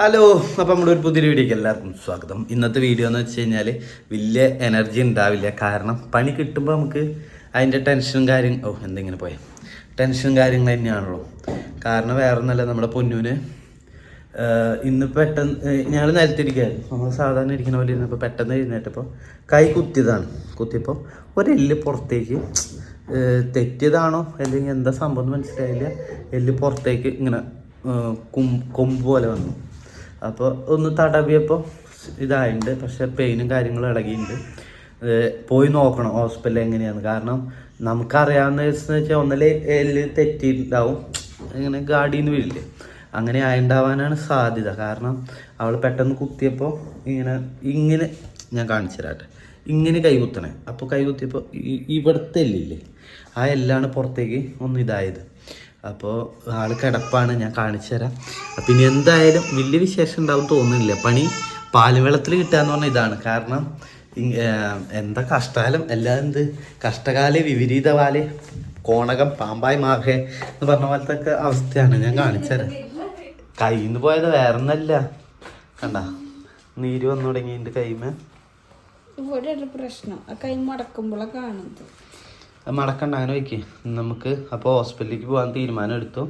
Hello അപ്പം നമ്മുടെ ഒരു പുതിയ വീഡിയോക്ക് എല്ലാവർക്കും സ്വാഗതം. ഇന്നത്തെ വീഡിയോ എന്ന് വെച്ച് കഴിഞ്ഞാൽ വലിയ എനർജി ഉണ്ടാവില്ല. കാരണം പണി കിട്ടുമ്പോൾ നമുക്ക് അതിന്റെ ടെൻഷനും കാര്യം ഓ എന്തെങ്കിലും പോയാൽ ടെൻഷനും കാര്യങ്ങൾ തന്നെയാണല്ലോ. കാരണം വേറെ ഒന്നല്ല നമ്മുടെ പൊന്നൂന് ഇന്ന് പെട്ടെന്ന് ഞങ്ങൾ നിലത്തിരിക്കുകയായിരുന്നു നമ്മൾ സാധാരണ ഇരിക്കുന്ന പോലെ ഇരുന്നപ്പോൾ പെട്ടെന്ന് എഴുന്നേറ്റപ്പോൾ കൈ കുത്തിയതാണ്. കുത്തിയപ്പോൾ ഒരെല്ല് പുറത്തേക്ക് തെറ്റിയതാണോ? അല്ലെങ്കിൽ എന്താ സംഭവം മനസ്സിലായില്ല. എല്ല് പുറത്തേക്ക് ഇങ്ങനെ കൊമ്പ് പോലെ വന്നു. അപ്പോൾ ഒന്ന് തടവിയപ്പോൾ ഇതായിട്ടുണ്ട് പക്ഷെ പെയിനും കാര്യങ്ങളും ഇളകിയിട്ടുണ്ട് പോയി നോക്കണം ഹോസ്പിറ്റലിൽ എങ്ങനെയാണ് കാരണം നമുക്കറിയാവുന്ന വെച്ച് വെച്ചാൽ ഒന്നല്ലേ എല്ല് തെറ്റിയിട്ടുണ്ടാവും. ഇങ്ങനെ ഗാഡിയിൽ നിന്ന് വീഴില്ലേ അങ്ങനെ ആയിണ്ടാവാനാണ് സാധ്യത. കാരണം അവൾ പെട്ടെന്ന് കുത്തിയപ്പോൾ ഇങ്ങനെ ഇങ്ങനെ ഞാൻ കാണിച്ചു തരാട്ടെ. ഇങ്ങനെ കൈ കുത്തണേ. അപ്പോൾ കൈ കുത്തിയപ്പോൾ ഇവിടുത്തെ എല്ലില്ലേ ആ എല്ലാണ് പുറത്തേക്ക് ഒന്ന് ഇതായത്. അപ്പോൾ ആൾ കിടപ്പാണ് ഞാൻ കാണിച്ചു തരാം. അപ്പം ഇനി എന്തായാലും വലിയ വിശേഷം ഉണ്ടാവും തോന്നുന്നില്ല. പണി പാലുവെള്ളത്തിൽ കിട്ടുക എന്ന് പറഞ്ഞാൽ ഇതാണ്. കാരണം എന്താ കഷ്ടകാലം എല്ലാം എന്ത്? കഷ്ടകാല വിപരീത വാൽ കോണകം പാമ്പായി മാകെ എന്ന് പറഞ്ഞ പോലത്തെ അവസ്ഥയാണ്. ഞാൻ കാണിച്ചു തരാം. കയ്യിൽ നിന്ന് പോയത് വേറെ ഒന്നല്ല കണ്ട? നീര് വന്നു തുടങ്ങി എന്റെ കൈമേ ഇവിടെ പ്രശ്നം. ആ കൈ മടക്കുമ്പോഴാണ് കാണുന്നത്. മടക്കണ്ട അങ്ങനെ വയ്ക്ക്. നമുക്ക് അപ്പോൾ ഹോസ്പിറ്റലിലേക്ക് പോകാൻ തീരുമാനം എടുത്തു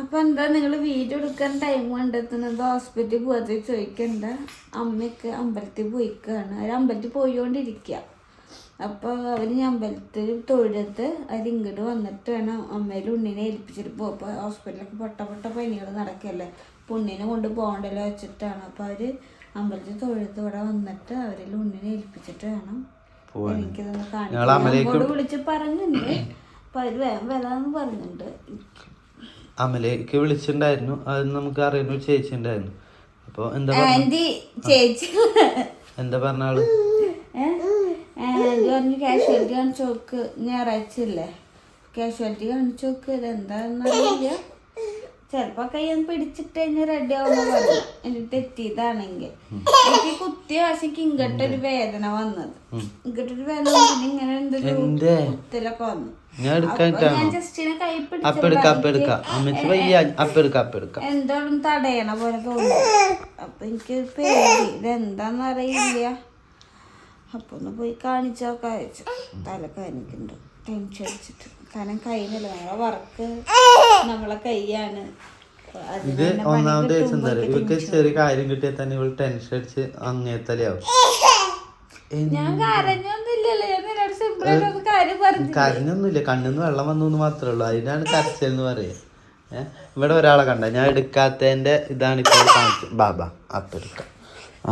അപ്പൊ എന്താ നിങ്ങൾ വീഡിയോ എടുക്കാൻ ടൈം കണ്ടെത്തുന്നത് ഹോസ്പിറ്റലിൽ പോകാതെ ചോദിക്കണ്ട. അമ്മയൊക്കെ അമ്പലത്തിൽ പോയിക്കാണ്. അവർ അമ്പലത്തിൽ പോയിക്കൊണ്ടിരിക്കുക അപ്പോൾ അവർ അമ്പലത്തിൽ തൊഴുത് അവർ ഇങ്ങോട്ട് വന്നിട്ട് വേണം അമ്മയിൽ ഉണ്ണിനെ ഏൽപ്പിച്ചിട്ട് പോകും അപ്പോൾ ഹോസ്പിറ്റലിലൊക്കെ പൊട്ട പൊട്ട പനികൾ നടക്കല്ലേ? അപ്പോൾ ഉണ്ണിനെ കൊണ്ട് പോകണ്ടല്ലോ വെച്ചിട്ടാണ്. അപ്പോൾ അവർ അമ്പലത്തിൽ തൊഴിലത്ത് ഇവിടെ വന്നിട്ട് അവരിൽ ഉണ്ണിനെ ഏൽപ്പിച്ചിട്ട് വേണം പോവാൻ. എനിക്കിതൊന്ന് ഞങ്ങൾ അമലേക്ക് വിളിച്ചിണ്ടായിരുന്നു വിളിച്ച് പറഞ്ഞിട്ടുണ്ട് അപ്പൊ അവർ വേഗം വരാന്ന് പറഞ്ഞിട്ടുണ്ട് അമലേക്ക് വിളിച്ചിട്ടുണ്ടായിരുന്നു അത് നമുക്ക് അറിയുന്ന ചേച്ചി ഉണ്ടായിരുന്നു അപ്പൊ എന്താ ചേച്ചി. എന്താ പറഞ്ഞാൾ പറഞ്ഞു കാഷ്വാലിറ്റി കാണിച്ചു നോക്ക്. ഞായറാഴ്ച ഇല്ലേ കാഷ്വാലിറ്റി കാണിച്ചു നോക്ക്. ഇതെന്താന്നറിയില്ല ചിലപ്പോ കൈ ഒന്ന് പിടിച്ചിട്ട് കഴിഞ്ഞാൽ റെഡി ആവുമ്പോ പറഞ്ഞു എനിക്ക് തെറ്റിയതാണെങ്കിൽ. എനിക്ക് കുത്തിയ ആശയ്ക്ക് ഇങ്ങോട്ടൊരു വേദന വന്നത്. ഇങ്ങോട്ടൊരു വേദന വന്നിട്ട് ഇങ്ങനെ എന്തൊരു എന്തേ? വന്നു. എന്തോടും തടയണ പോലെ തോന്നി അപ്പൊ എനിക്ക് പേടി. ഇതെന്താന്ന് അറിയില്ല. അപ്പൊ ഒന്ന് പോയി കാണിച്ചൊക്കെ അയച്ചു തലക്കാനിക്കുണ്ട് ടെൻഷൻ അടിച്ചിട്ട്. കാരണം കയ്യിലല്ല നമ്മളെ വർക്ക് നമ്മളെ കൈയാണ് ഇത് ഒന്നാമത് ദിവസം കിട്ടുമ്പോ തരാം ഇവക്ക് ചെറിയ കാര്യം കിട്ടിയാൽ തന്നെ ഇവൾ ടെൻഷൻ അടിച്ച് അങ്ങേത്തലയാവും. കരഞ്ഞൊന്നുമില്ല. കണ്ണിന്ന് വെള്ളം വന്നു എന്ന് മാത്രമേ ഉള്ളൂ. അതിനാണ് കരച്ചൽ എന്ന് പറയുക. ഏഹ് ഇവിടെ ഒരാളെ കണ്ട. ഞാൻ എടുക്കാത്തതിന്റെ ഇതാണ് ഇപ്പോൾ കാണിച്ചത്. ബാബാ അപ്പൊ എടുക്ക.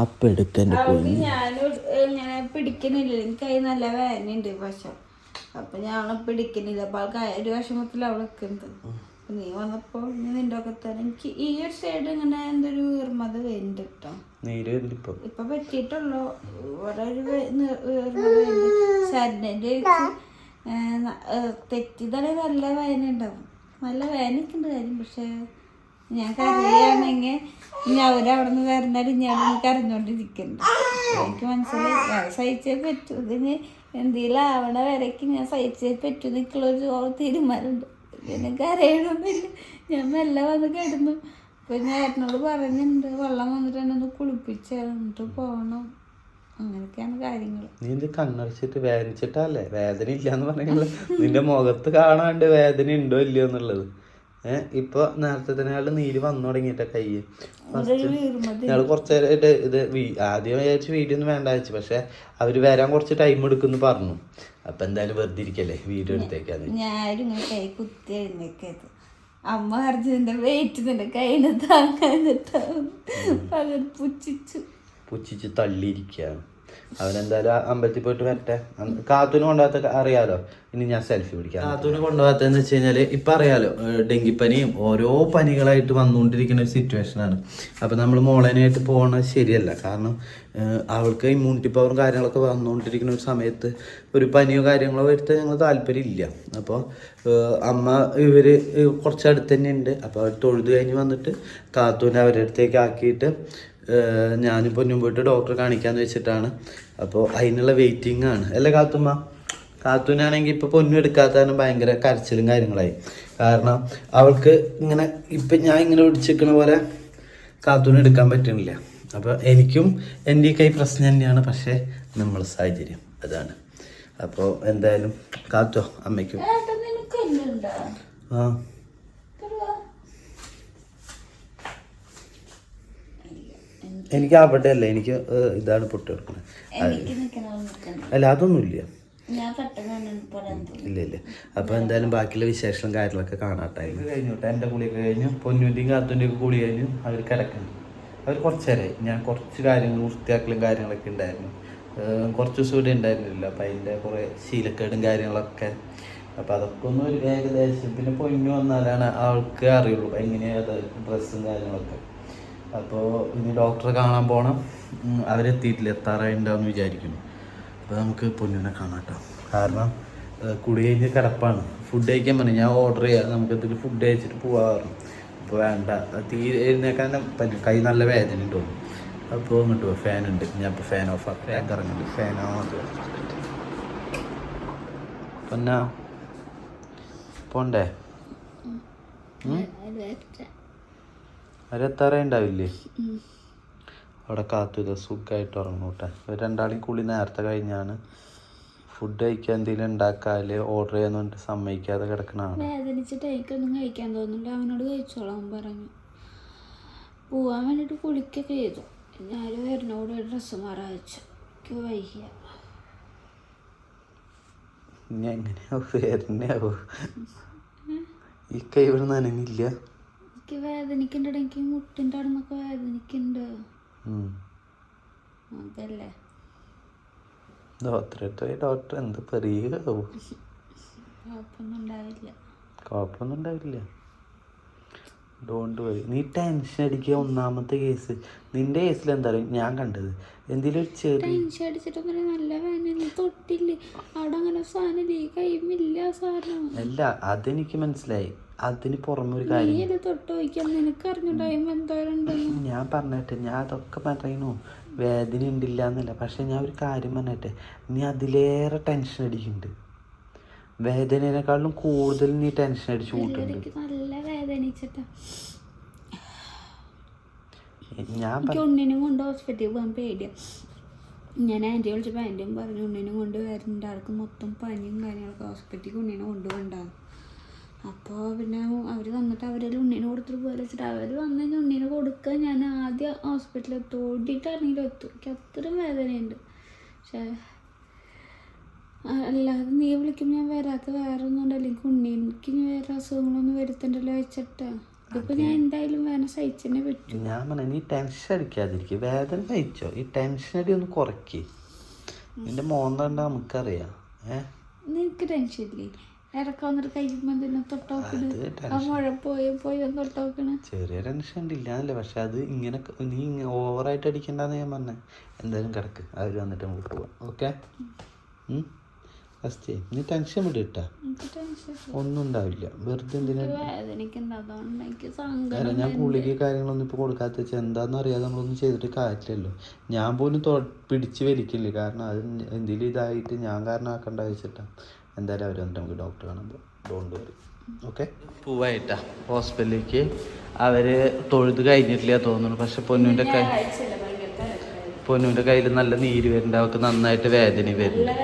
അപ്പൊ എടുക്കാൻ അവൾക്ക് ഞാൻ പിടിക്കുന്നില്ല പിടിക്കണില്ല. എനിക്ക് നല്ല വേദനയുണ്ട് പക്ഷെ അപ്പൊ ഞാൻ അവളെ പിടിക്കുന്നില്ല. അപ്പൊ ആൾക്ക് ഒരു വിഷമത്തിൽ അവൾ നിൽക്കുന്നത് നീ വന്നപ്പോ നീ നിന്റെ ഒക്കെ തന്നെ എനിക്ക് ഈ ഒരു സൈഡ് ഇങ്ങനെ എന്തൊരു ഈർമത വരുന്നുണ്ട് കേട്ടോ ഇപ്പൊ. പറ്റിയിട്ടുള്ളൂ. ഇവിടെ ഒരു നല്ല വേദന ഉണ്ടാവും നല്ല വേദനയ്ക്കുണ്ട് കാര്യം. പക്ഷെ ഞാൻ കരയാണെങ്കിൽ ഇനി അവരവിടെ നിന്ന് കരഞ്ഞാലും ഞാൻ കരഞ്ഞോണ്ടിരിക്കണ്ട. എനിക്ക് മനസ്സിലായി. സഹിച്ചേ പറ്റൂ. ഇതിന് എന്തെങ്കിലും ആവണ വരയ്ക്ക് ഞാൻ സഹിച്ചേ പറ്റൂ നിൽക്കുള്ളൊരു തീരുമാനമുണ്ട് പിന്നെ കരയണമെന്നില്ല ഞാൻ മെല്ലെ വന്ന് കിടന്നു. അപ്പൊ ഞാൻ ഏട്ടനോട് പറഞ്ഞിട്ടുണ്ട് വെള്ളം വന്നിട്ട് എന്നെ ഒന്ന് കുളിപ്പിച്ച് എന്നിട്ട് പോകണം അങ്ങനെയൊക്കെയാണ് കാര്യങ്ങൾ നീ എന്ത് കണ്ണടച്ചിട്ട് വേദനിച്ചിട്ടല്ലേ വേദന ഇല്ല എന്ന് പറയുന്നത് നിന്റെ മുഖത്ത് കാണാണ്ട് വേദന ഉണ്ടോ ഇല്ലയോ എന്നുള്ളത്? ഇപ്പൊ നേരത്തെ തന്നെ അയാളുടെ നീര് വന്നു തുടങ്ങിയിട്ട വീർമതി ഞങ്ങൾ കുറച്ച് നേരമായിട്ട് ഇത് ആദ്യം വിചാരിച്ച് വീഡിയോ ഒന്നും വേണ്ട വെച്ചു പക്ഷെ അവർ വരാൻ കുറച്ച് ടൈം എടുക്കുന്ന് പറഞ്ഞു. അപ്പൊ എന്തായാലും വെറുതെ ഇരിക്കല്ലേ വീഡിയോ എടുത്തേക്കാന്ന്? ഞാനും ഇങ്ങനെ കൈ കുത്തി എഴുന്നേക്കത് അമ്മ അർജുനന്റെ വെയിറ്റ് നിന്റെ കയ്യിൽ താങ്ങാനിട്ടാവും പകരം പുച്ഛിച്ചു. പുച്ഛിച്ച് തള്ളിയിരിക്കുകയാണ് അവനെന്തായാലും അമ്പലത്തിൽ പോയിട്ട് വരട്ടെ. കാത്തൂന് കൊണ്ടുപോകാത്ത അറിയാലോ? ഇനി ഞാൻ സെൽഫി പിടിക്കാം കാത്തൂന് കൊണ്ടുപോകാത്തതെന്ന് വെച്ച് കഴിഞ്ഞാൽ ഇപ്പം അറിയാലോ ഡെങ്കിപ്പനിയും ഓരോ പനികളായിട്ട് വന്നുകൊണ്ടിരിക്കുന്ന ഒരു സിറ്റുവേഷൻ ആണ്. അപ്പം നമ്മൾ മോളേനായിട്ട് പോകണത് ശരിയല്ല. കാരണം അവൾക്ക് ഇമ്മ്യൂണിറ്റി പവറും കാര്യങ്ങളൊക്കെ വന്നുകൊണ്ടിരിക്കുന്ന ഒരു സമയത്ത് ഒരു പനിയോ കാര്യങ്ങളോ വരുത്താൻ ഞങ്ങൾ താല്പര്യമില്ല. അപ്പോൾ അമ്മ ഇവർ കുറച്ച് അടുത്ത് തന്നെ ഉണ്ട്. അപ്പോൾ അവർ തൊഴുത് കഴിഞ്ഞ് വന്നിട്ട് കാത്തൂനെ അവരുടെ അടുത്തേക്ക് ആക്കിയിട്ട് ഞാനും പൊന്നും പോയിട്ട് ഡോക്ടറെ കാണിക്കാന്ന് വെച്ചിട്ടാണ്. അപ്പോൾ അതിനുള്ള വെയിറ്റിംഗ് ആണ്. അല്ലേ കാത്തുമ്മ? കാത്തൂനാണെങ്കിൽ ഇപ്പോൾ പൊന്നും എടുക്കാത്തതാണ് ഭയങ്കര കരച്ചിലും കാര്യങ്ങളായി. കാരണം അവൾക്ക് ഇങ്ങനെ ഇപ്പം ഞാൻ ഇങ്ങനെ പിടിച്ചിരിക്കണ പോലെ കാത്തൂന് എടുക്കാൻ പറ്റുന്നില്ല അപ്പോൾ എനിക്കും എന്റെ കൈ പ്രശ്നം തന്നെയാണ് പക്ഷേ നമ്മൾ സാഹചര്യം അതാണ്. അപ്പോൾ എന്തായാലും കാത്തോ അമ്മയ്ക്കും. ആ. എനിക്ക് അവിടെ അല്ല എനിക്ക് ഇതാണ് പൊട്ടി കൊടുക്കുന്നത് അല്ല അതൊന്നുമില്ല. ഞാൻ പെട്ടെന്ന് പറയാൻ ഇല്ല ഇല്ല. അപ്പൊ എന്തായാലും ബാക്കിയുള്ള വിശേഷം കാര്യങ്ങളൊക്കെ കാണാട്ടായിരുന്നു കഴിഞ്ഞു കേട്ടോ. എന്റെ കുളിയൊക്കെ കഴിഞ്ഞു. പൊന്നുന്റെയും കാത്തുന്റെയും ഒക്കെ കുളി കഴിഞ്ഞു. അവർ കിടക്കുന്നു അവർ കുറച്ച് നേരമായി ഞാൻ കുറച്ച് കാര്യങ്ങൾ വൃത്തിയാക്കലും കാര്യങ്ങളൊക്കെ ഉണ്ടായിരുന്നു. കുറച്ച് ദിവസം ഇവിടെ ഉണ്ടായിരുന്നില്ല അപ്പൊ അതിന്റെ കുറേ ശീലക്കേടും കാര്യങ്ങളൊക്കെ. അപ്പൊ അതൊക്കെ ഒന്ന് ഒരു ഏകദേശം. പിന്നെ പൊന്നു വന്നാലാണ് ആൾക്ക് അറിയുള്ളൂ എങ്ങനെയാണ് അത് ഡ്രസ്സും കാര്യങ്ങളൊക്കെ. അപ്പോൾ ഇനി ഡോക്ടറെ കാണാൻ പോകണം അവരെത്തിയിട്ടില്ല. എത്താറായിട്ടുണ്ടാവും വിചാരിക്കുന്നു. അപ്പോൾ നമുക്ക് പൊന്നുവിനെ കാണാം കേട്ടോ കാരണം കുടി കഴിഞ്ഞ് കിടപ്പാണ്. ഫുഡ് കഴിക്കാൻ പറഞ്ഞു. ഞാൻ ഓർഡർ ചെയ്യാം. നമുക്ക് എന്തെങ്കിലും ഫുഡ് കഴിച്ചിട്ട് പോകാറുണ്ട് അപ്പോൾ വേണ്ട. തീരെ എഴുന്നേക്കാൻ പറ്റും കൈ നല്ല വേദന ഉണ്ടോ? അപ്പോൾ ഇങ്ങോട്ട് ഫാൻ ഉണ്ട്. ഞാൻ ഇപ്പോൾ ഫാൻ ഓഫ് ആക്കി. ഫാൻ കറങ്ങുന്നുണ്ട് ഫാൻ ഓഫ് പിന്നെ. പോണ്ടേ? അവരെത്താറേ ഉണ്ടാവില്ലേ അവിടെ കാത്തു സുഖമായിട്ട് ഉറങ്ങൂട്ടെ ഇവർ രണ്ടാളെയും കുളി നേരത്തെ കഴിഞ്ഞാണ് ഫുഡ് കഴിക്കാൻ എന്തെങ്കിലും ഉണ്ടാക്കാൽ ഓർഡർ ചെയ്യാന്ന് സമ്മതിക്കാതെ കിടക്കണാണ് വേദനിച്ചിട്ട് എനിക്കൊന്നും കഴിക്കാൻ തോന്നുന്നില്ല. അവനോട് കഴിച്ചോളാം പറഞ്ഞു. പോവാൻ വേണ്ടിട്ട് കുളിക്കൊക്കെ ചെയ്തു. ഞാൻ വരുന്നോട് ഡ്രസ്സ് മാറാൻ വെച്ചു. എനിക്ക് വൈകിയ ഇനി എങ്ങനെയാവും? വരുന്നയാവോ? ഈ കൈ ഇവിടെ നനഞ്ഞില്ല. എനിക്ക് വേദനിക്കുന്നുണ്ട് എനിക്ക് മുട്ടിന്റെ അവിടെ നിന്നൊക്കെ വേദനിക്കുന്നുണ്ട് ഉം. അതല്ലേ? ഡോക്ടർ എന്ത് പറയുകയാവും കുഴപ്പമൊന്നും ഉണ്ടാവില്ല കുഴപ്പമൊന്നും ഉണ്ടാവില്ല ഡോണ്ട് വരി. നീ ടെൻഷൻ അടിക്കുക ഒന്നാമത്തെ കേസ് നിന്റെ കേസിൽ എന്താ പറയുക ഞാൻ കണ്ടത്. എന്തെങ്കിലും ഒരു ചെറിയ ടെൻഷൻ അടിച്ചിട്ട് നല്ല വേദന തൊട്ടില്ലേ? അവിടെ അങ്ങനെ സാധനം സാധനം. അല്ല അതെനിക്ക് മനസ്സിലായി. അതിന് പുറമെ ഒരു കാര്യം ഞാൻ പറഞ്ഞിട്ട് ഞാൻ അതൊക്കെ പറയണു വേദന ഉണ്ടില്ല എന്നല്ല പക്ഷെ ഞാൻ ഒരു കാര്യം പറഞ്ഞിട്ട് നീ അതിലേറെ ടെൻഷൻ അടിക്കുന്നുണ്ട്. വേദനേനെക്കാളും കൂടുതൽ നീ ടെൻഷൻ അടിച്ചു കൂട്ടുന്നുണ്ട്. ഞാൻ ഉണ്ണിനും കൊണ്ട് ഹോസ്പിറ്റലിൽ പോകാൻ പേടിയാ. ഞാൻ ആന്റി വിളിച്ചപ്പോൾ ആന്റിയും പറഞ്ഞു ഉണ്ണിനും കൊണ്ട് വരുന്നുണ്ട് ആൾക്ക് മൊത്തം പനിയും കാര്യങ്ങളൊക്കെ ഹോസ്പിറ്റലിൽ ഉണ്ണിനെ കൊണ്ടുപോകണ്ടാന്ന്. അപ്പോൾ പിന്നെ അവർ വന്നിട്ട് അവരിൽ ഉണ്ണീനെ കൊടുത്തിട്ട് പോലെ വെച്ചിട്ട് അവർ വന്നു കഴിഞ്ഞാൽ ഉണ്ണിനെ കൊടുക്കുക ഞാൻ ആദ്യം ഹോസ്പിറ്റലിൽ തോണ്ടിയിട്ടാണെങ്കിലും എത്തും. എനിക്ക് അത്രയും വേദനയുണ്ട്. പക്ഷേ അല്ലാതെ നീ വിളിക്കുമ്പോൾ ഞാൻ വരാത്ത വേറെ ഒന്നും ഉണ്ടല്ലോ. എനിക്ക് ഇനി വേറെ അസുഖങ്ങളൊന്നും വരുത്തണ്ടല്ലോ വെച്ചിട്ട്. ഇതിപ്പോൾ ഞാൻ എന്തായാലും വേദന സഹിച്ചെന്നെ പറ്റും ഞാൻ പറഞ്ഞ നീ ടെൻഷൻ അടിക്കാതിരിക്കുക വേദന സഹിച്ചോ? ഈ ടെൻഷൻ അടി ഒന്ന് കുറയ്ക്ക്. നിന്റെ മോൻ കണ്ടാ നമുക്കറിയാം. ഏ? നിനക്ക് ടെൻഷൻ ഇല്ലേ? ഇടയ്ക്ക് വന്നിട്ട് കഴിയുമ്പോൾ എന്തിനാ തൊട്ടോക്കണ് ആ മഴ പോയി പോയി തൊട്ടോക്കണ് ചെറിയ ടെൻഷൻ ഉണ്ടില്ല എന്നല്ലേ പക്ഷെ അത് ഇങ്ങനെ നീ ഓവറായിട്ട് അടിക്കണ്ടെന്ന് ഞാൻ പറഞ്ഞേ. എന്തായാലും കിടക്ക്. അവർ വന്നിട്ട് നമുക്ക് പോവാം. ഓക്കെ? ഫസ്റ്റ് നീ ടെൻഷൻ എനിക്ക് ടെൻഷൻ ഒന്നും ഉണ്ടാവില്ല. വെറുതെ എന്തിനാ ഞാൻ ഗുളിക കാര്യങ്ങളൊന്നും ഇപ്പോൾ കൊടുക്കാത്ത വെച്ചാൽ എന്താണെന്ന് അറിയാതെ നമ്മളൊന്നും ചെയ്തിട്ട് കാര്യമില്ലല്ലോ. ഞാൻ പോലും പിടിച്ചു വലിക്കില്ല? കാരണം അത് എന്തെങ്കിലും ഇതായിട്ട് ഞാൻ കാരണം ആക്കണ്ട വെച്ചിട്ടാ. എന്തായാലും അവർ വന്നിട്ട് നമുക്ക് ഡോക്ടർ കാണുമ്പോൾ ഡോണ്ട് വരും. ഓക്കെ പൂവായിട്ടാ. ഹോസ്പിറ്റലിലേക്ക് അവർ തൊഴുത് കഴിഞ്ഞിട്ടില്ല തോന്നുന്നു. പക്ഷെ പൊന്നുവിന്റെ കൈ പൊന്നുവിന്റെ കയ്യിൽ നല്ല നീര് വരുന്നുണ്ട് അവൾക്ക് നന്നായിട്ട് വേദന വരുന്നു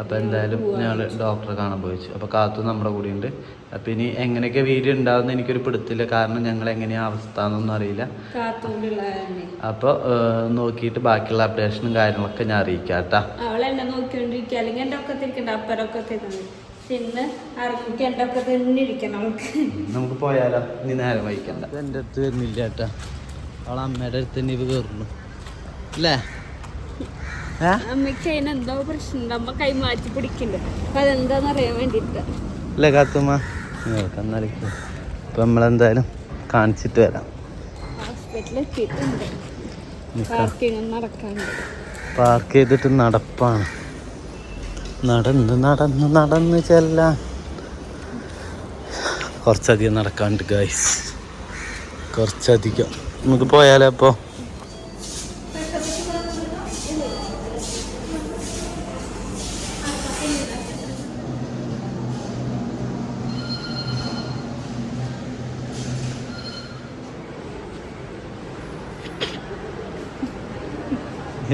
അപ്പോൾ എന്തായാലും ഞങ്ങൾ ഡോക്ടറെ കാണാൻ പോയിച്ചു. അപ്പോൾ കാത്തു നമ്മുടെ കൂടെ ഉണ്ട്. അപ്പോൾ ഇനി എങ്ങനെയൊക്കെ വീഡിയോ ഉണ്ടാവുന്ന എനിക്കൊരു പിടുത്തില്ല. കാരണം ഞങ്ങൾ എങ്ങനെയാ അവസ്ഥ എന്നൊന്നും അറിയില്ല അപ്പൊ അപ്പോൾ നോക്കിയിട്ട് ബാക്കിയുള്ള അപ്ഡേഷനും കാര്യങ്ങളൊക്കെ ഞാൻ അറിയിക്കാം കേട്ടാ നോക്കിക്കൊണ്ടിരിക്കുക. അല്ലെങ്കിൽ എന്റെ ഒക്കത്തിരിക്കണ്ട അപ്പരൊക്കെ പിന്നെ തിന്ന് ഇറങ്ങിക്ക് എന്റെ ഒക്കെ തന്നെ ഇരിക്കണം അവൾക്ക്. നമുക്ക് പോയാലോ? ഇനി നേരം വഹിക്കണ്ട എന്റെ അടുത്ത് വരുന്നില്ല കേട്ടാ. അവളെ അമ്മയുടെ അടുത്ത് തന്നെ ഇത് കയറുന്നു അല്ലേ? അമ്മയ്ക്ക് അതിന് എന്തോ പ്രശ്നമുണ്ട് അമ്മ കൈ മാറ്റി അപ്പൊ അതെന്താന്ന് അറിയാൻ വേണ്ടിട്ട്. അല്ലേ കാത്തുമ്മ? എന്നാലേക്ക് ഇപ്പം നമ്മളെന്തായാലും കാണിച്ചിട്ട് വരാം. പാർക്ക് ചെയ്തിട്ട് നടപ്പാണ്. നടന്ന് നടന്ന് നടന്ന് ചെല്ലാം. കുറച്ചധികം നടക്കാണ്ട് ഗൈസ് കുറച്ചധികം. നമുക്ക് പോയാലോ അപ്പോൾ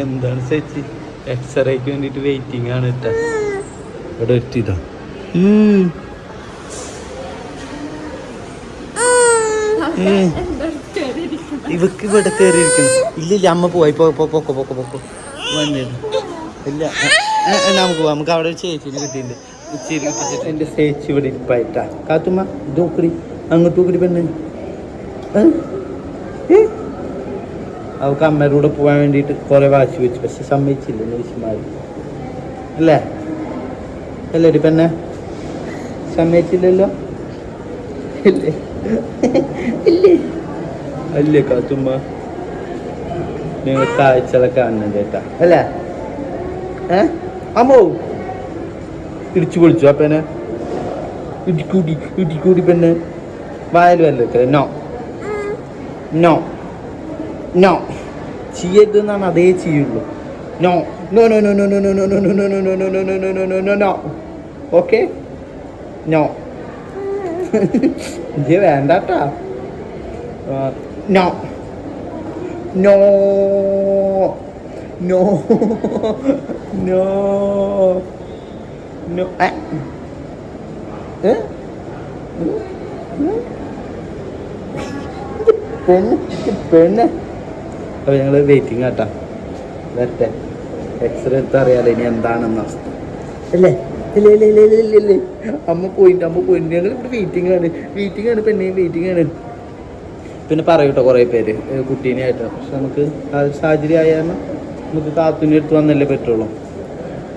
എന്താണ് ചേച്ചി? എക്സ്റേക്ക് വേണ്ടിട്ട് വെയിറ്റിംഗ് ആണ് കേട്ടോ ഇവിടെ എത്തിയതാ. ഇവക്ക് ഇവിടെ കയറിയിരിക്കണം ഇല്ല ഇല്ല അമ്മ പോയി. പോ പോ പൊക്കോ പൊക്കോ പൊക്കോ വന്നിട്ട് ഇല്ല നമുക്ക് പോവാം. നമുക്ക് അവിടെ ഒരു ചേച്ചിനെ കിട്ടിയിട്ടുണ്ട്. ഉച്ചയിൽ കിട്ടിച്ചിട്ട് എന്റെ ചേച്ചി ഇവിടെ ഇരിപ്പായിട്ടാ. കാത്തുമ്മ ഇതോക്കറി അങ്ങോട്ട് ദൂക്കടി പെണ്ണ്. ഏ? അവൾക്ക് അമ്മയുടെ കൂടെ പോകാൻ വേണ്ടിയിട്ട് കുറേ വാശി വെച്ചു പക്ഷെ സമ്മതിച്ചില്ല നഴ്സുമാർ അല്ലേ? അല്ലേ ഒരു പെണ്ണെ സമ്മതിച്ചില്ലല്ലോ? ഇല്ലേ? ഇല്ലേ? അല്ലേ കാത്തുമ്മ? നിങ്ങൾ കാഴ്ചകളൊക്കെ കാണുന്നത് കേട്ടാ അല്ലേ? ഏ? അമ്മോ? ഇടിച്ചു പൊളിച്ചു അപ്പനെ ഇടിക്കൂടി ഇടിക്കൂടി പെണ്ണ് വായൽ വല്ലത്ര നോ. നോ. നോ ചെയ്യരുതെന്നാണ് അതേ ചെയ്യുള്ളൂ no no no no no no no no no no no no no no no no no no no okay no ഇജ്ജ് വേണ്ടാട്ടാ no no no no no ഏ പെണ്ണ് പെണ്ണ് അപ്പോൾ ഞങ്ങൾ വെയിറ്റിംഗ് ആട്ടാ. വരട്ടെ. എക്സ്റേ എടുത്ത് അറിയാലോ ഇനി എന്താണെന്ന. അല്ലേ? ഇല്ല ഇല്ല ഇല്ല ഇല്ല അമ്മ പോയിട്ട് അമ്മ പോയിട്ട് ഞങ്ങൾ ഇവിടെ വെയിറ്റിംഗ് ആണ്. വെയിറ്റിംഗ് ആണ് പെണ്ണെയും വെയിറ്റിംഗ് ആണ്. പിന്നെ പറയൂട്ടോ കുറേ പേര്. കുട്ടീനെ ആയിട്ട്. പക്ഷെ നമുക്ക് സാഹചര്യം ആയ കാരണം നമുക്ക് കാത്തുവിന്റെ എടുത്ത് വന്നല്ലേ പറ്റുള്ളൂ.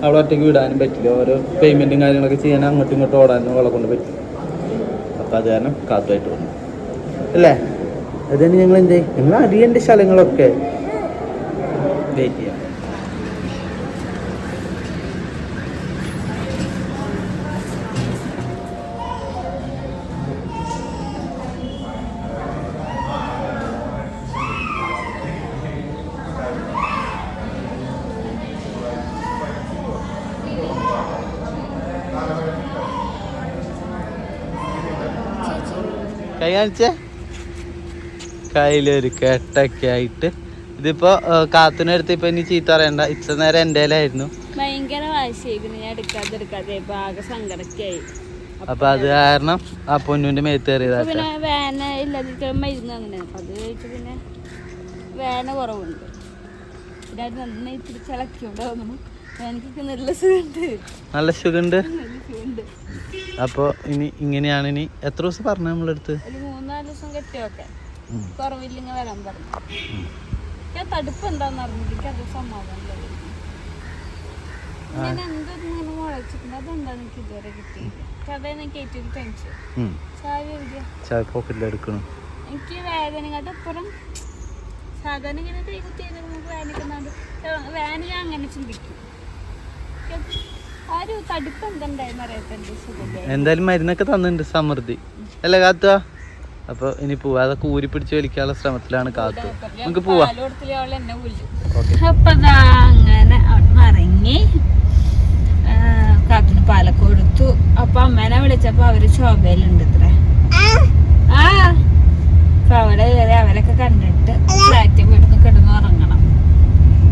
അവിടെ ഒറ്റയ്ക്ക് വിടാനും പറ്റില്ല. ഓരോ പേയ്മെന്റും കാര്യങ്ങളൊക്കെ ചെയ്യാൻ അങ്ങോട്ടും ഇങ്ങോട്ടും ഓടാനും അവളെ കൊണ്ട് പറ്റും അപ്പം അത് കാരണം കാത്തുമായിട്ട് വന്നു. അല്ലേ? അതുതന്നെ ഞങ്ങൾ എന്ത് ഞങ്ങൾ അറിയേണ്ട സ്ഥലങ്ങളൊക്കെ വെയിറ്റ് കൈ കാണിച്ചേ? കയ്യിലൊരു കെട്ടൊക്കെ ആയിട്ട്. ഇതിപ്പോ കാത്തിനടുത്ത് ഇപ്പൊ ഇനി ചീത്ത പറയണ്ട. ഇച്ച നേരം എന്റെ ആയിരുന്നു ഭയങ്കര വാശിയായിരുന്നു. ഞാൻ എടുക്കാതെ എടുക്കാതെ. ഇപ്പൊ ആകെ സങ്കടക്കായി അപ്പൊ അത് കാരണം ആ പൊന്നുവിന്റെ മേത്ത് കയറിയതാ പിന്നെ വേന ഇല്ലാതിരിക്കാൻ മരുന്ന് അങ്ങനെ. അപ്പൊ അത് കഴിച്ച് പിന്നെ വേന കുറവുണ്ട്. പിന്നെ അത് നന്നായി പിടിച്ചിളക്കിയോണ്ട് തോന്നുന്നു എനിക്ക് നല്ല സുഖമുണ്ട്. നല്ല സുഖമുണ്ട്? ഇനി ഇങ്ങനെയാണ് ഇനി എത്ര ദിവസം പറഞ്ഞു നമ്മളെടുത്ത്? മൂന്നാൽ ദിവസം കെട്ടിയൊക്കെ. കുറവില്ലെങ്കിൽ വരാൻ പറഞ്ഞു. ഞാൻ തടുപ്പ് എന്താന്ന് എനിക്ക് അത് സമാധാനം ഞാൻ എന്തൊന്നും ഇങ്ങനെ മുളച്ചിട്ടുണ്ട്? അതെന്താന്ന് എനിക്ക് ഇതുവരെ കിട്ടിയില്ല അതാണ് എനിക്ക് ഏറ്റവും ടെൻഷൻ ഉം. ചായ എഴുതിയ ചായ പോക്കറ്റിൽ എടുക്കണം. എനിക്ക് വേദനങ്ങളുടെ അപ്പുറം സാധാരണ ഇങ്ങനെ കൈ കുത്തി ചെയ്ത് നമുക്ക് വേദനിക്കുന്നുണ്ട് വേദന ഞാൻ അങ്ങനെ ചിന്തിക്കും. എനിക്ക് ആ ഒരു തടുപ്പ് എന്തുണ്ടായെന്ന് അറിയാത്ത സുഖമില്ല? എന്തായാലും മരുന്നൊക്കെ തന്നിട്ടുണ്ട് സമൃദ്ധി. അല്ലേ കാത്തുക അപ്പൊ ഇനി പോവാ. അതൊക്കെ ഊരി പിടിച്ച് വലിക്കാനുള്ള ശ്രമത്തിലാണ് കാത്തു. നമുക്ക് പോവാ. അപ്പൊ അങ്ങനെ കാത്തിന് പാലൊക്കെ കൊടുത്തു. അപ്പൊ അമ്മേനെ വിളിച്ചപ്പോ അവർ ശോഭയിലുണ്ട് ഇത്ര. ആ അവിടെ കയറി അവരൊക്കെ കണ്ടിട്ട് ഫ്ലാറ്റിൽ വീട്ടിൽ കിടന്ന് ഉറങ്ങണം.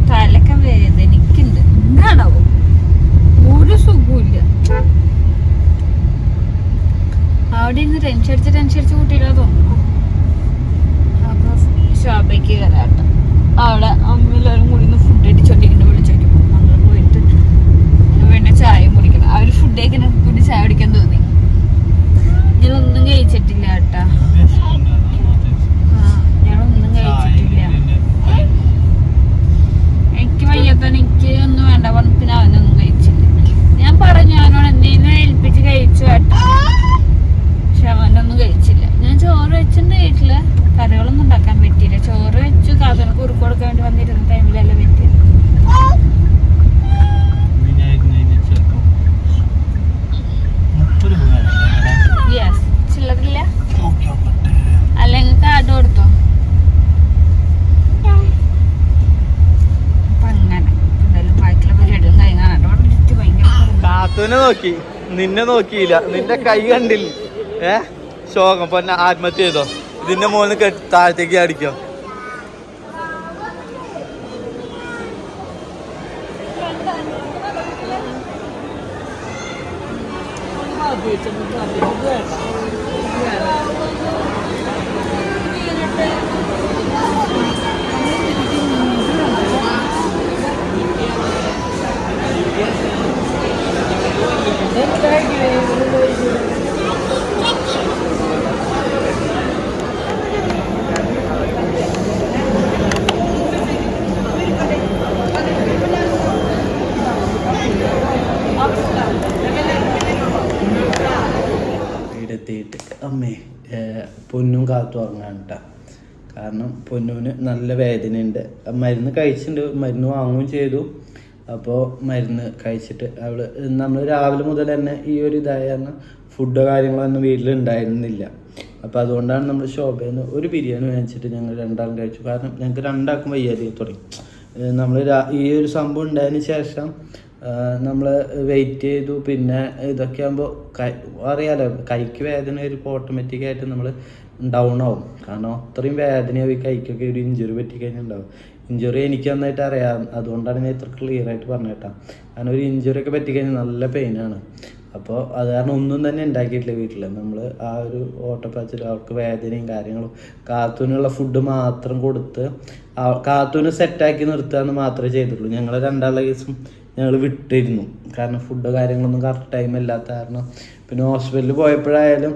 തലൊക്കെ വേദനിക്കുന്നുണ്ട്. എന്താണാവോ? ഒരു സുഖമില്ല അവിടെ ഇരുന്ന് ടെൻഷൻ അടിച്ച് ടെൻഷൻ അടിച്ച് കൂട്ടിയില്ല തോന്നുന്നു. അപ്പൊ ഷോപ്പിലേക്ക് കയറാട്ടോ അവിടെ അമ്മയെല്ലാവരും കൂടി ഒന്ന് ഫുഡ് അടിച്ചോണ്ടിരിക്കുന്നു വിളിച്ചോട്ടി നമ്മൾ പോയിട്ട് വേണ്ട ചായ കുടിക്കണം. അവർ ഫുഡ് കൂടി ചായ കുടിക്കാൻ തോന്നി. ഞാനൊന്നും കഴിച്ചിട്ടില്ല കേട്ടാ. നോക്കി. നിന്നെ നോക്കിയില്ല. നിന്റെ കൈ കണ്ടില്ല. ഏ? ശോകം. പൊന്നെ ആത്മഹത്യ ചെയ്തോ? ഇതിന്റെ മോന് താഴത്തേക്ക് അടിക്കോ അമ്മേ പൊന്നും കാത്തു ഉറങ്ങാണ്ട കാരണം പൊന്നുവിന് നല്ല വേദനയുണ്ട്. മരുന്ന് കഴിച്ചിട്ടുണ്ട്. മരുന്ന് വാങ്ങുകയും ചെയ്തു. അപ്പോൾ മരുന്ന് കഴിച്ചിട്ട് അവൾ നമ്മൾ രാവിലെ മുതൽ തന്നെ ഈ ഒരു ഇതായ കാരണം ഫുഡോ കാര്യങ്ങളൊന്നും വീട്ടിലുണ്ടായിരുന്നില്ല. അപ്പോൾ അതുകൊണ്ടാണ് നമ്മൾ ഷോപ്പിൽ നിന്ന് ഒരു ബിരിയാണി വാങ്ങിച്ചിട്ട് ഞങ്ങൾ രണ്ടാളും കഴിച്ചു. കാരണം ഞങ്ങൾക്ക് രണ്ടാക്കും വയ്യാതെ തുടങ്ങി. നമ്മൾ ഈ ഒരു സംഭവം ഉണ്ടായതിന് ശേഷം നമ്മൾ വെയിറ്റ് ചെയ്തു. പിന്നെ ഇതൊക്കെ ആകുമ്പോൾ അറിയാലോ കൈക്ക് വേദന വരുമ്പോൾ ഓട്ടോമാറ്റിക്കായിട്ട് നമ്മൾ ഡൗൺ ആവും. കാരണം അത്രയും വേദനയാവും ഈ കൈക്കൊക്കെ ഒരു ഇഞ്ചുറി പറ്റിക്കഴിഞ്ഞാൽ ഉണ്ടാവും ഇഞ്ചുറി എനിക്ക് നന്നായിട്ട് അറിയാം. അതുകൊണ്ടാണ് ഞാൻ ഇത്ര ക്ലിയർ ആയിട്ട് കേട്ടോ. കാരണം ഒരു ഇഞ്ചുറി ഒക്കെ പറ്റിക്കഴിഞ്ഞാൽ നല്ല പെയിനാണ് അപ്പോൾ അത് കാരണം ഒന്നും തന്നെ ഉണ്ടാക്കിയിട്ടില്ല വീട്ടിൽ നമ്മൾ ആ ഒരു ഓട്ടപ്പാച്ചിൽ അവർക്ക് വേദനയും കാര്യങ്ങളും കാത്തൂനുള്ള ഫുഡ് മാത്രം കൊടുത്ത് കാത്തൂന് സെറ്റാക്കി നിർത്തുക എന്ന് മാത്രമേ ചെയ്തിട്ടുള്ളൂ. ഞങ്ങൾ രണ്ടാളുടെ കേസും ഞങ്ങൾ വിട്ടിരുന്നു. കാരണം ഫുഡ് കാര്യങ്ങളൊന്നും കറക്റ്റ് ടൈം കാരണം. പിന്നെ ഹോസ്പിറ്റലിൽ പോയപ്പോഴായാലും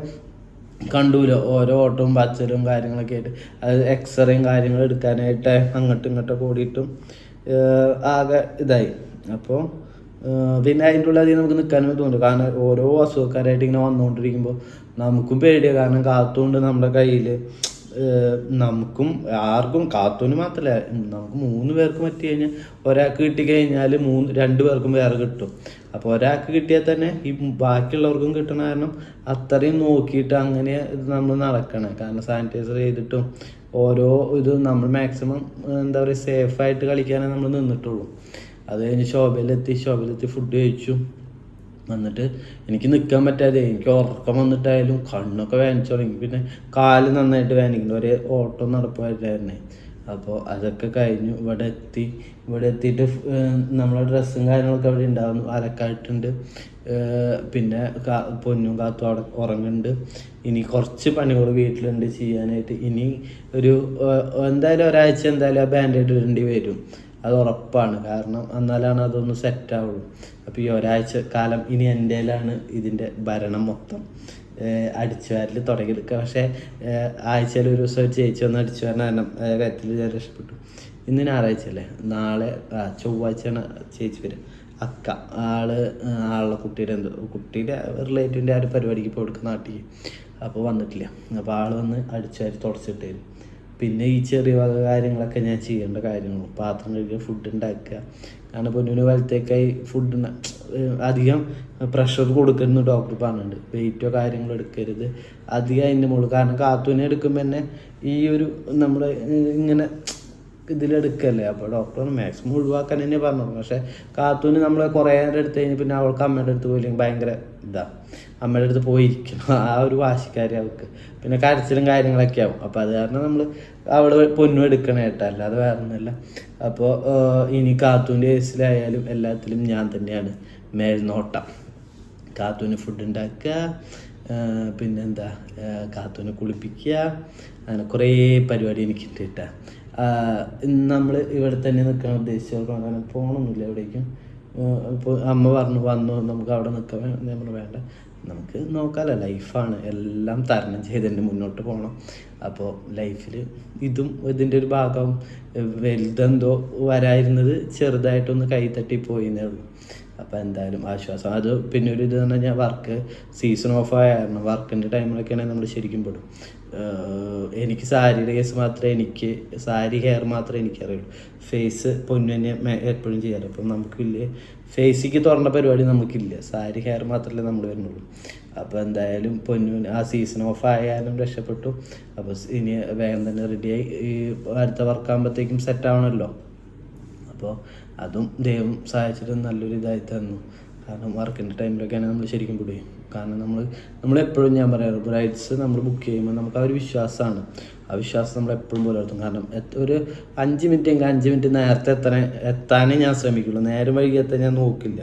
കണ്ടൂല? ഓരോ ഓട്ടവും പച്ചലും കാര്യങ്ങളൊക്കെ ആയിട്ട്. അത് എക്സ്റേയും കാര്യങ്ങളും എടുക്കാനായിട്ട് അങ്ങോട്ടും ഇങ്ങോട്ടും ഓടിയിട്ടും ആകെ ഇതായി. അപ്പോൾ പിന്നെ അതിന്റെ ഉള്ളിൽ അധികം നമുക്ക് നിൽക്കാനും തോന്നുന്നു കാരണം ഓരോ അസുഖക്കാരായിട്ട് ഇങ്ങനെ വന്നുകൊണ്ടിരിക്കുമ്പോൾ നമുക്കും പേടിയാണ് കാരണം കാത്തുകൊണ്ട് നമ്മുടെ കയ്യിൽ നമുക്കും ആർക്കും കാത്തൂന് മാത്രമല്ല നമുക്ക് മൂന്ന് പേർക്ക് പറ്റി കഴിഞ്ഞാൽ ഒരാൾക്ക് കിട്ടിക്കഴിഞ്ഞാൽ മൂന്ന് രണ്ട് പേർക്കും വേറെ കിട്ടും. അപ്പോൾ ഒരാൾക്ക് കിട്ടിയാൽ തന്നെ ഈ ബാക്കിയുള്ളവർക്കും കിട്ടണ കാരണം അത്രയും നോക്കിയിട്ട് അങ്ങനെ ഇത് നമ്മൾ നടക്കണേ. കാരണം സാനിറ്റൈസർ ചെയ്തിട്ടും ഓരോ ഇതും നമ്മൾ മാക്സിമം എന്താ പറയുക സേഫായിട്ട് കളിക്കാനേ നമ്മൾ നിന്നിട്ടുള്ളൂ. അത് കഴിഞ്ഞ് ശോഭയിലെത്തി ശോഭയിലെത്തി ഫുഡ് കഴിച്ചു. വന്നിട്ട് എനിക്ക് നിൽക്കാൻ പറ്റാതെ എനിക്ക് ഉറക്കം വന്നിട്ടായാലും കണ്ണൊക്കെ വേദനിച്ചു തുടങ്ങി. പിന്നെ കാൽ നന്നായിട്ട് വേനിക്കുന്നു. ഒരേ ഓട്ടം നടപ്പായിട്ടായിരുന്നേ. അപ്പോൾ അതൊക്കെ കഴിഞ്ഞു. ഇവിടെ എത്തി. ഇവിടെ എത്തിയിട്ട് നമ്മളെ ഡ്രസ്സും കാര്യങ്ങളൊക്കെ അവിടെ ഉണ്ടാകുന്നു അലക്കായിട്ടുണ്ട്. പിന്നെ പൊന്നും കാത്തും അവിടെ ഉറങ്ങുന്നുണ്ട്. ഇനി കുറച്ച് പണികൾ വീട്ടിലുണ്ട് ചെയ്യാനായിട്ട്. ഇനി ഒരു എന്തായാലും ഒരാഴ്ച എന്തായാലും ആ ബാൻഡേഡ് ഇടേണ്ടി വരും. അത് ഉറപ്പാണ്. കാരണം എന്നാലാണ് അതൊന്ന് സെറ്റ് ആവുള്ളൂ. അപ്പോൾ ഈ ഒരാഴ്ച കാലം ഇനി എന്റെയിലാണ് ഇതിന്റെ ഭരണം മൊത്തം. അടിച്ചു വാരൽ തുടങ്ങിയെടുക്കുക. പക്ഷേ ആഴ്ചയിൽ ഒരു ദിവസം ചേച്ചി ഒന്ന് വരണം കാരണം കാര്യത്തിൽ ഞാൻ രക്ഷപ്പെട്ടു. ഇന്ന് ഞായറാഴ്ച അല്ലേ? നാളെ ചൊവ്വാഴ്ചയാണ് ചേച്ചി വരിക. അക്ക ആൾ ആളുടെ കുട്ടിയുടെ എന്തോ കുട്ടിയുടെ റിലേറ്റീവിന്റെ ആ ഒരു പരിപാടിക്ക് പോയി കൊടുക്കുന്ന നാട്ടിൽ അപ്പോൾ വന്നിട്ടില്ല. അപ്പോൾ ആൾ വന്ന് അടിച്ചു വാരി തുടച്ചിട്ട് തരും പിന്നെ ഈ ചെറിയ വക കാര്യങ്ങളൊക്കെ ഞാൻ ചെയ്യേണ്ട കാര്യങ്ങളും പാത്രം കഴുകുക ഫുഡ് ഉണ്ടാക്കുക കാരണം പൊന്നിന് വലത്തേക്കായി ഫുഡ് അധികം പ്രഷർ കൊടുക്കരുതെന്ന് ഡോക്ടർ പറഞ്ഞിട്ടുണ്ട്. വെയിറ്റോ കാര്യങ്ങളോ എടുക്കരുത്. അധികം അതിന്റെ മുകളിൽ കാരണം കാത്തൂനെ എടുക്കുമ്പോൾ തന്നെ ഈ ഒരു നമ്മൾ ഇങ്ങനെ ഇതിലെടുക്കല്ലേ? അപ്പോൾ ഡോക്ടർ മാക്സിമം ഒഴിവാക്കാൻ തന്നെ പറഞ്ഞോളൂ പക്ഷേ കാത്തൂന് നമ്മൾ കുറേ നേരം എടുത്തു കഴിഞ്ഞാൽ പിന്നെ അവൾക്ക് അമ്മയുടെ അടുത്ത് പോയില്ലെങ്കിൽ ഭയങ്കര ഇതാ. അമ്മയുടെ അടുത്ത് പോയിരിക്കണം ആ ഒരു വാശിക്കാരി അവൾക്ക്. പിന്നെ കരച്ചിലും കാര്യങ്ങളൊക്കെ ആവും. അപ്പോൾ അത് കാരണം നമ്മൾ അവൾ പൊന്നും എടുക്കണ കേട്ടോ. അല്ലാതെ വേറെ ഒന്നുമല്ല അപ്പോൾ ഇനി കാത്തൂന്റെ കേസിലായാലും എല്ലാത്തിലും ഞാൻ തന്നെയാണ് മേൽനോട്ടം. കാത്തൂന് ഫുഡ് ഉണ്ടാക്കുക പിന്നെന്താ കാത്തൂനെ കുളിപ്പിക്കുക അങ്ങനെ കുറേ പരിപാടി എനിക്ക് കേട്ടോ. നമ്മൾ ഇവിടെ തന്നെ നിൽക്കാൻ ഉദ്ദേശിച്ചവർക്ക് അങ്ങനെ പോകണമെന്നില്ല എവിടേക്കും. ഇപ്പോൾ അമ്മ പറഞ്ഞു വന്നു നമുക്ക് അവിടെ നിൽക്കാൻ ഞാൻ വേണ്ട. നമുക്ക് നോക്കാമല്ലോ ലൈഫാണ് എല്ലാം തരണം ചെയ്ത് തന്നെ മുന്നോട്ട് പോകണം. അപ്പോൾ ലൈഫിൽ ഇതും ഇതിന്റെ ഒരു ഭാഗം വലുതെന്തോ വരായിരുന്നത് ചെറുതായിട്ടൊന്ന് കൈ തട്ടി പോയിന്നേ ഉള്ളൂ. അപ്പോൾ എന്തായാലും ആശ്വാസം. അത് പിന്നെ ഒരു ഇത് തന്നെ ഞാൻ വർക്ക് സീസൺ ഓഫ് ആയിരുന്നു വർക്കിന്റെ ടൈമിലൊക്കെയാണെങ്കിൽ നമ്മൾ ശരിക്കും പെടും. എനിക്ക് സാരിയുടെ കേസ് മാത്രമേ എനിക്ക് സാരി ഹെയർ മാത്രമേ എനിക്കറിയുള്ളൂ. ഫേസ് പൊന്നു തന്നെ എപ്പോഴും ചെയ്യാറ് അപ്പം നമുക്കില്ല ഫേസിക്ക് തുറന്ന പരിപാടി നമുക്കില്ല. സാരി ഹെയർ മാത്രമല്ലേ നമ്മൾ വരുന്നുള്ളൂ. അപ്പോൾ എന്തായാലും പൊന്നു ആ സീസൺ ഓഫ് ആയാലും രക്ഷപ്പെട്ടു. അപ്പോൾ ഇനി വേഗം തന്നെ റെഡിയായി ഈ അടുത്ത വർക്കാകുമ്പോഴത്തേക്കും സെറ്റ് ആവണമല്ലോ അപ്പോൾ അതും ദൈവം സഹായിച്ചിട്ട് നല്ലൊരു ഇതായി തന്നു. കാരണം വർക്കിന്റെ ടൈമിലൊക്കെയാണ് നമ്മൾ ശരിക്കും പിടിയും. കാരണം നമ്മൾ നമ്മളെപ്പോഴും ഞാൻ പറയാറ് ബ്രൈഡ്സ് നമ്മൾ ബുക്ക് ചെയ്യുമ്പോൾ നമുക്ക് ആ ഒരു വിശ്വാസമാണ് ആ വിശ്വാസം നമ്മൾ എപ്പോഴും പുലർത്തും. കാരണം ഒരു അഞ്ച് മിനിറ്റ് എങ്കിൽ അഞ്ച് മിനിറ്റ് നേരത്തെ എത്താൻ എത്താനേ ഞാൻ ശ്രമിക്കുള്ളൂ. നേരം വൈകി എത്താൻ ഞാൻ നോക്കില്ല.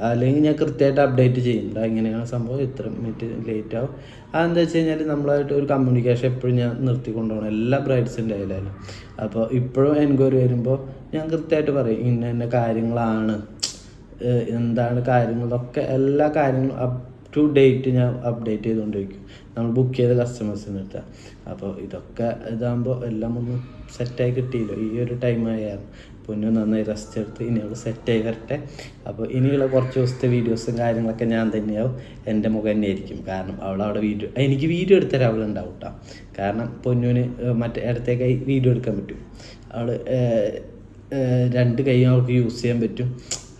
അല്ലെങ്കിൽ ഞാൻ കൃത്യമായിട്ട് അപ്ഡേറ്റ് ചെയ്യും. ഇങ്ങനെയാണ് സംഭവം. ഇത്ര മിനിറ്റ് ലേറ്റ് ആവും. അതെന്താ വെച്ച് കഴിഞ്ഞാൽ നമ്മളായിട്ട് ഒരു കമ്മ്യൂണിക്കേഷൻ എപ്പോഴും ഞാൻ നിർത്തി നിർത്തിക്കൊണ്ടുപോകണം. എല്ലാ ബ്രൈഡ്സിന്റെ ആയാലും അപ്പോൾ ഇപ്പോഴും എൻക്വയറി വരുമ്പോൾ ഞാൻ കൃത്യമായിട്ട് പറയും ഇന്ന ഇന്ന കാര്യങ്ങളാണ്. എന്താണ് കാര്യങ്ങളൊക്കെ എല്ലാ കാര്യങ്ങളും ടു ഡേറ്റ് ഞാൻ അപ്ഡേറ്റ് ചെയ്തുകൊണ്ടിരിക്കും നമ്മൾ ബുക്ക് ചെയ്ത കസ്റ്റമേഴ്സിന് അടുത്ത്. അപ്പോൾ ഇതൊക്കെ ഇതാകുമ്പോൾ എല്ലാം ഒന്ന് സെറ്റായി കിട്ടിയില്ലോ. ഈ ഒരു ടൈം ആയാലും പൊന്നു നന്നായി റെസ്റ്റ് എടുത്ത് ഇനി അവൾ സെറ്റായി വരട്ടെ. അപ്പോൾ ഇനിയുള്ള കുറച്ച് ദിവസത്തെ വീഡിയോസും കാര്യങ്ങളൊക്കെ ഞാൻ തന്നെയാവും. എന്റെ മുഖം തന്നെയായിരിക്കും. കാരണം അവൾ അവിടെ വീഡിയോ എനിക്ക് വീഡിയോ എടുത്തരാൻ അവളുണ്ടാവും കേട്ടോ കാരണം പൊന്നുവിന് മറ്റേ ഇടത്തേക്കായി വീഡിയോ എടുക്കാൻ പറ്റും. അവൾ രണ്ട് കൈ അവൾക്ക് യൂസ് ചെയ്യാൻ പറ്റും.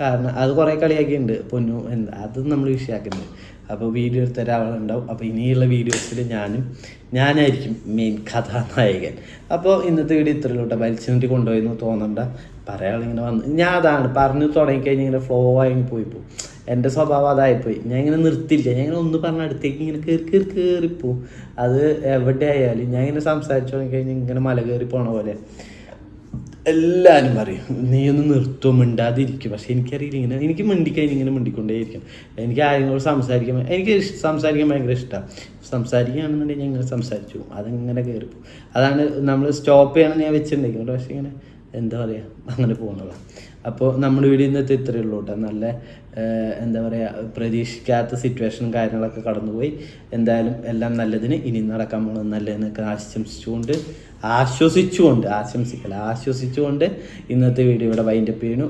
കാരണം അത് കുറേ കളിയാക്കിയിട്ടുണ്ട് പൊന്നു. എന്താ അത് നമ്മൾ വിഷയമാക്കുന്നുണ്ട് അപ്പോൾ വീഡിയോ എടുത്ത ഒരാളുണ്ടാവും. അപ്പോൾ ഇനിയുള്ള വീഡിയോസിൽ ഞാനും ഞാനായിരിക്കും മെയിൻ കഥാനായകൻ. അപ്പോൾ ഇന്നത്തെ വീഡിയോ ഇത്രയിലോട്ടെ വലിച്ചു നീട്ടി കൊണ്ടുപോയെന്ന് തോന്നണ്ട. പറയാളിങ്ങനെ വന്ന് ഞാൻ അതാണ് പറഞ്ഞു തുടങ്ങിക്കഴിഞ്ഞാൽ ഇങ്ങനെ ഫ്ലോ ആയി പോയി പോകും എന്റെ സ്വഭാവം അതായിപ്പോയി. ഞാൻ ഇങ്ങനെ നിർത്തില്ല ഞാൻ ഇങ്ങനെ ഒന്ന് പറഞ്ഞ അടുത്തേക്ക് ഇങ്ങനെ കയറി കയറി കയറിപ്പോവും അത് എവിടെ ആയാലും ഞാൻ ഇങ്ങനെ സംസാരിച്ചു തുടങ്ങിക്കഴിഞ്ഞാൽ ഇങ്ങനെ മല കയറി പോണ പോലെ. എല്ലാവരും പറയും നീ ഒന്ന് നിർത്തും മിണ്ടാതിരിക്കും. പക്ഷെ എനിക്കറിയില്ല ഇങ്ങനെ എനിക്ക് മിണ്ടിക്കാൻ ഇങ്ങനെ മിണ്ടിക്കൊണ്ടേയിരിക്കും. എനിക്ക് ആരെങ്കിലും സംസാരിക്കാൻ എനിക്ക് സംസാരിക്കാൻ ഭയങ്കര ഇഷ്ടമാണ് സംസാരിക്കുകയാണെന്നുണ്ടെങ്കിൽ ഞാൻ ഇങ്ങനെ സംസാരിച്ചു അതങ്ങനെ കയറി അതാണ് നമ്മൾ സ്റ്റോപ്പ് ചെയ്യണം ഞാൻ വെച്ചിട്ടുണ്ടെങ്കിൽ പക്ഷെ ഇങ്ങനെ എന്താ പറയുക അങ്ങനെ പോകുന്നതാണ് അപ്പോൾ നമ്മുടെ ഇവിടെ ഇന്നത്തെ ഇത്രയേ ഉള്ളൂ കേട്ടോ. നല്ല എന്താ പറയുക പ്രതീക്ഷിക്കാത്ത സിറ്റുവേഷനും കാര്യങ്ങളൊക്കെ കടന്നുപോയി. എന്തായാലും എല്ലാം നല്ലതിന് ഇനി നടക്കാൻ പോകുന്നത് നല്ലതെന്നൊക്കെ ആശംസിച്ചുകൊണ്ട് ആശ്വസിച്ചുകൊണ്ട് ആശംസിക്കല ആശ്വസിച്ചുകൊണ്ട് ഇന്നത്തെ വീഡിയോ ഇവിടെ വൈൻഡപ്പ് ചെയ്യുന്നു.